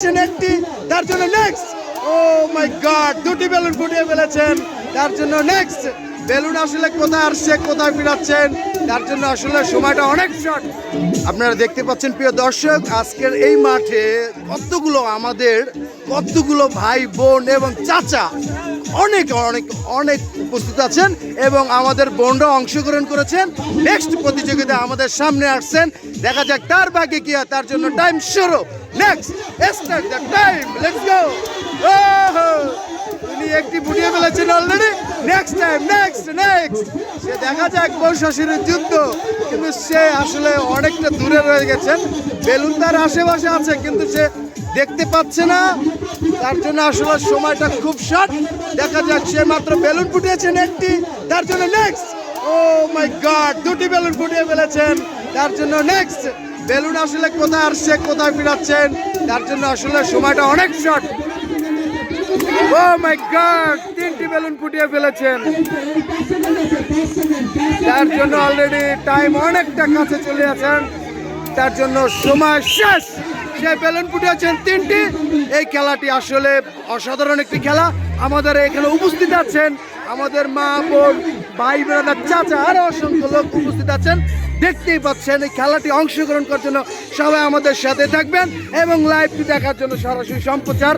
একটি, তার জন্য নেক্সট ও মাই গড দুটি বেলুন ফুটিয়ে ফেলেছেন। তার জন্য নেক্সট বেলুন আসলে কোথায় আসছে, কোথায় ফিরাচ্ছেন, তার জন্য আসলে সময়টা অনেক শর্ট আপনারা দেখতে পাচ্ছেন, প্রিয় দর্শক, আজকের এই মাঠে কতগুলো আমাদের, কতগুলো ভাই বোন এবং চাচা অনেক অনেক অনেক উপস্থিত আছেন এবং আমাদের বোনরা অংশগ্রহণ করেছেন। নেক্সট প্রতিযোগিতা আমাদের সামনে আসছেন। দেখা যাক তার ভাগ্যে কি তার জন্য টাইম শুরু। Next start the time let's go তিনি একটি ফুটিয়ে ফেলেছেন already next time next next সে দেখা যাক বৈশাসীর যুদ্ধ। কিন্তু সে আসলে অনেকটা দূরে রয়ে গেছেন। বেলুন তার আশেপাশে আছে, কিন্তু সে দেখতে পাচ্ছে না। তার জন্য আসলে সময়টা খুব শর্ট দেখা সে মাত্র বেলুন ফুটিয়েছেন একটি। তার জন্য নেক্সট ও মাই গড দুটি বেলুন ফুটিয়ে ফেলেছেন। তার জন্য নেক্সট বেলুন আসলে কোথায় আসছে কোথায় ফিরাচ্ছেন? তার জন্য আসলে সময়টা অনেক শর্ট ও মাই গড তিনটি বেলুন ফুটিয়ে ফেলেছেন। তার জন্য অলরেডি টাইম অনেকটা কাছে চলে আছেন। তার জন্য সময় শেষ। সে বেলুন ফুটিয়েছেন তিনটি। এই খেলাটি আসলে অসাধারণ একটি খেলা। আমাদের এখানে উপস্থিত আছেন আমাদের মা, বোন, ভাই বোনেরা চাচা, আরও অসংখ্য লোক উপস্থিত আছেন। দেখতেই পাচ্ছেন এই খেলাটি অংশগ্রহণ করার জন্য সবাই আমাদের সাথে থাকবেন এবং লাইভটি দেখার জন্য সরাসরি সম্প্রচার